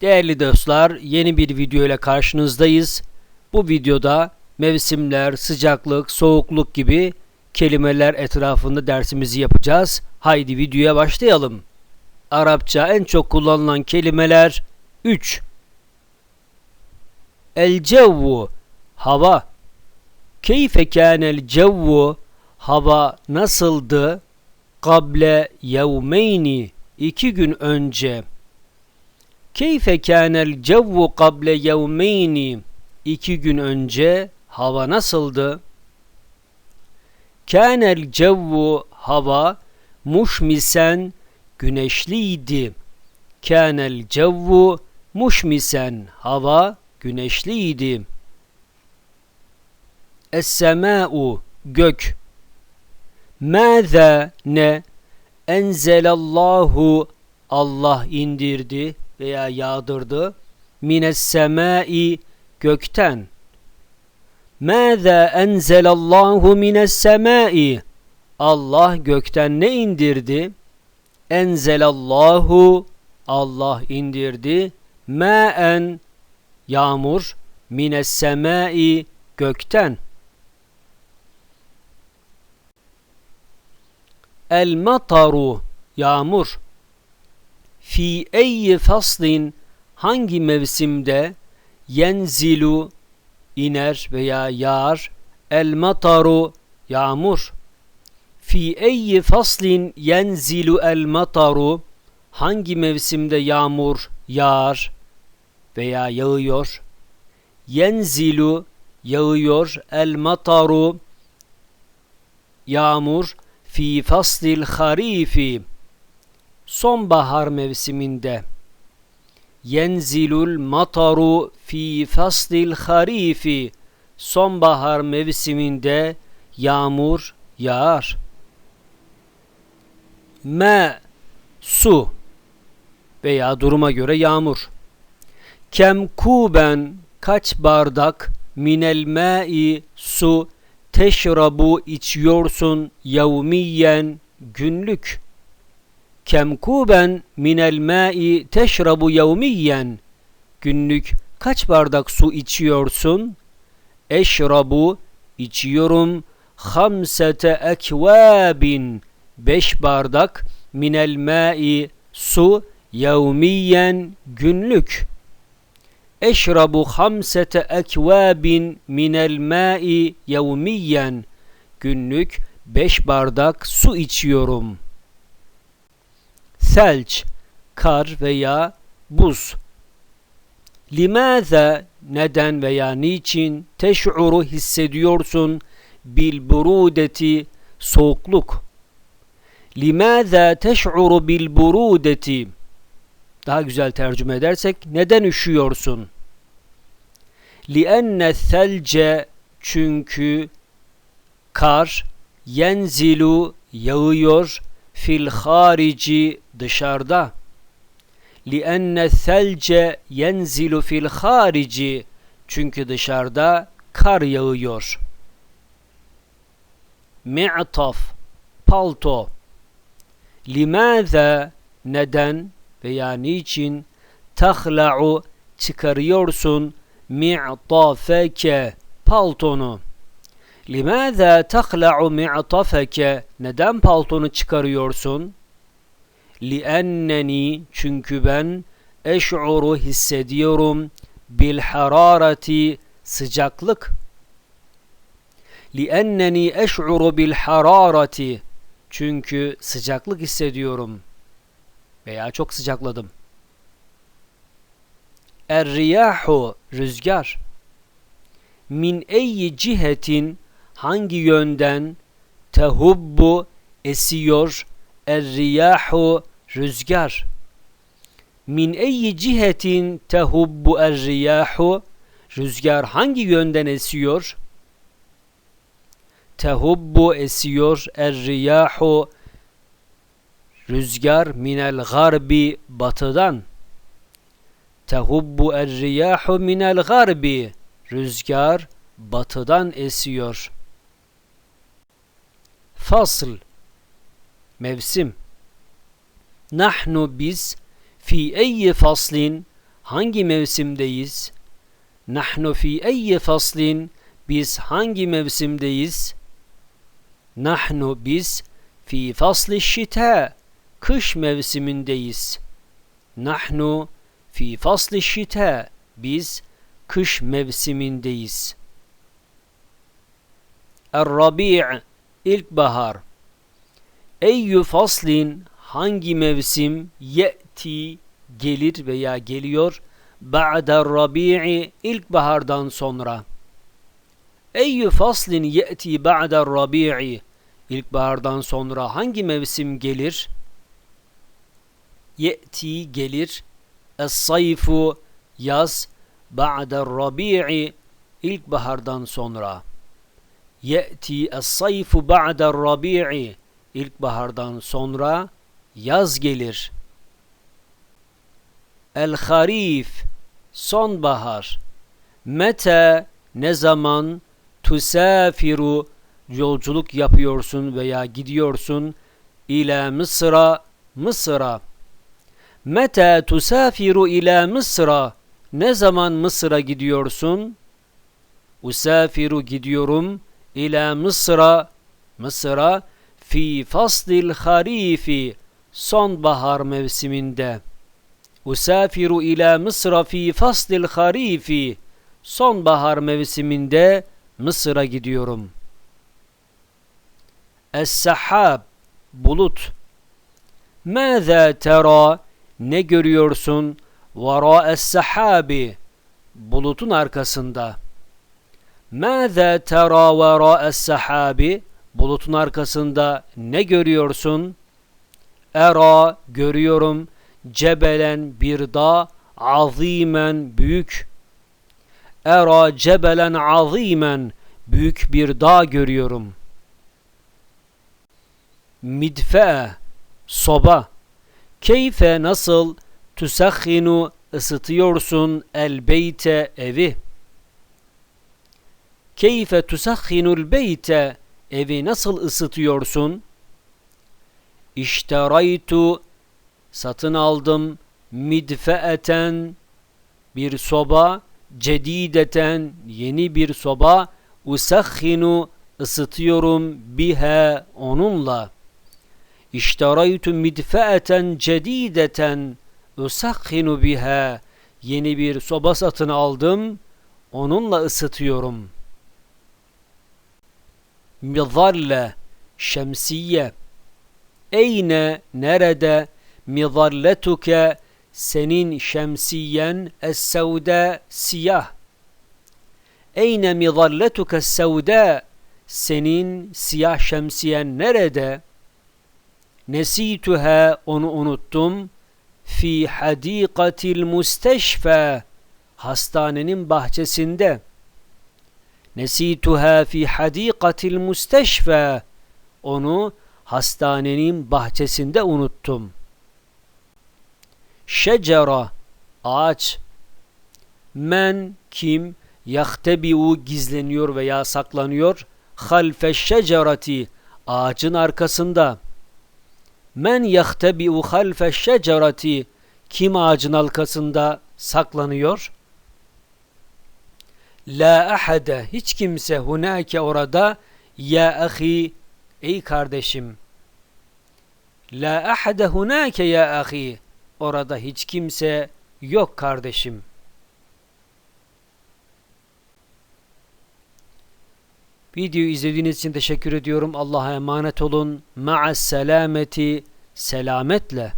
Değerli dostlar, yeni bir video ile karşınızdayız. Bu videoda mevsimler, sıcaklık, soğukluk gibi kelimeler etrafında dersimizi yapacağız. Haydi videoya başlayalım. Arapça en çok kullanılan kelimeler 3. El cevvu hava. Keyfe kânel cevvu hava nasıldı? Kable yevmeyni iki gün önce. Keyfe kânel cevvu kable yevmeyni iki gün önce hava nasıldı? Kânel cevvu hava muşmisen güneşliydi. Kânel cevvu muşmisen hava güneşliydi. Es-semâ'u gök. Mâze ne? Enzelallahu Allah indirdi veya yağdırdı. Mines semai gökten. Mâze enzelallahu mines semai Allah gökten ne indirdi? Enzelallahu Allah indirdi. Mâen yağmur mines semai gökten. El mataru yağmur. Fi eyyi faslin hangi mevsimde yenzilu iner veya yağar el mataru yağmur. Fi eyyi faslin yenzilu el mataru hangi mevsimde yağmur yağar veya yağıyor? Yenzilu yağıyor el mataru yağmur fi faslil harifi sonbahar mevsiminde. Yenzilul mataru fi faslil harifi. Sonbahar mevsiminde yağmur yağar. Me su veya duruma göre yağmur. Kemkuben kaç bardak minel ma'i su teşrabu içiyorsun yevmiyen günlük. Kemkuben minel ma'i teşrabu yevmiyen günlük kaç bardak su içiyorsun? Eşrabu içiyorum hamsete ekvabin beş bardak minel ma'i su yevmiyen günlük. Eşrabu hamsete ekvabin minel ma'i yevmiyen. Günlük beş bardak su içiyorum Selç, kar veya buz. Limaza neden veya niçin teş'uru hissediyorsun bil burudeti soğukluk. Limaza teş'uru bil burudeti daha güzel tercüme edersek neden üşüyorsun? لِأَنَّ الثَّلْجَ çünkü kar yenzilu yağıyor fil harici dışarıda. لِأَنَّ الثَّلْجَ yenzilu fil harici çünkü dışarıda kar yağıyor. Mi'taf palto Limaza neden veya niçin tahla'u çıkarıyorsun mi'tafeke paltonu. Limaza tahla'u mi'tafeke neden paltonu çıkarıyorsun? Li'enneni çünkü ben eş'uru hissediyorum bil harareti sıcaklık. Li'enneni eş'uru bil harareti çünkü sıcaklık hissediyorum.'' veya çok sıcakladım. Er-riyahu rüzgar. Min eyyi cihetin hangi yönden tehubbu esiyor er-riyahu rüzgar. Min eyyi cihetin tehubbu er-riyahu rüzgar hangi yönden esiyor? Tehubbu esiyor er-riyahu Rüzgar minel garbi batıdan. Tehubbu er-riyahu minel garbi. Rüzgar batıdan esiyor. Fasıl Mevsim Nahnu biz fi eyyi faslin hangi mevsimdeyiz? Nahnu fi eyyi faslin biz hangi mevsimdeyiz? Nahnu biz fi fasli şita kış mevsimindeyiz. Nahnu fi fasli şita biz kış mevsimindeyiz. Er-Rabi' ilkbahar. Eyyü faslin hangi mevsim ye'ti gelir veya geliyor ba'da rabi'i ilkbahardan sonra. Eyyü faslin ye'ti ba'da rabi'i ilkbahardan sonra hangi mevsim gelir? Ye'ti gelir. Es-sayfu yaz ba'da rabi'i ilkbahardan sonra. Ye'ti es-sayfu ba'da rabi'i ilkbahardan sonra yaz gelir. El-harif sonbahar. Mete ne zaman tusafiru yolculuk yapıyorsun veya gidiyorsun ila Mısır'a Mısır'a. Mete tusafiru ila Mısır'a ne zaman Mısır'a gidiyorsun? Usafiru gidiyorum ila Mısır'a Mısır'a fi faslil harifi sonbahar mevsiminde. Usafiru ila Mısır'a fi faslil harifi sonbahar mevsiminde Mısır'a gidiyorum. Es-sahab bulut. Mâzâ tera ne görüyorsun? Vara es-sahabi bulutun arkasında. Mâzâ tera vara es-sahabi bulutun arkasında ne görüyorsun? Era görüyorum cebelen bir dağ azimen büyük. Era cebelen azimen büyük bir dağ görüyorum. Midfe soba. Keyfe nasıl tüsahhinu ısıtıyorsun el beyte evi. Keyfe tüsahhinul beyte evi nasıl ısıtıyorsun? İşteraytu satın aldım midfeeten bir soba cedideten yeni bir soba usakhinu ısıtıyorum bihe onunla İşteraytu midfeeten cedideten usakhinu biha yeni bir soba satın aldım onunla ısıtıyorum mizalle şemsiye eyne nerede? mizalletuke senin şemsiyen es-sevda siyah. Eyne mizalletuke es-sevda senin siyah şemsiyen nerede? Nesituha onu unuttum. Fi hadikatil musteşfe hastanenin bahçesinde nesituha fi hadikatil musteşfe onu hastanenin bahçesinde unuttum. Şecera ağaç. Men kim yahtebiu gizleniyor veya saklanıyor? Halfe şecerati ağacın arkasında. Men yahtebiu halfe şecerati kim ağacın arkasında saklanıyor la ahade hiç kimse hunake orada ya ahi ey kardeşim la ahade hunake ya ahi orada hiç kimse yok kardeşim Videoyu izlediğiniz için teşekkür ediyorum. Allah'a emanet olun. Ma'as selameti selametle.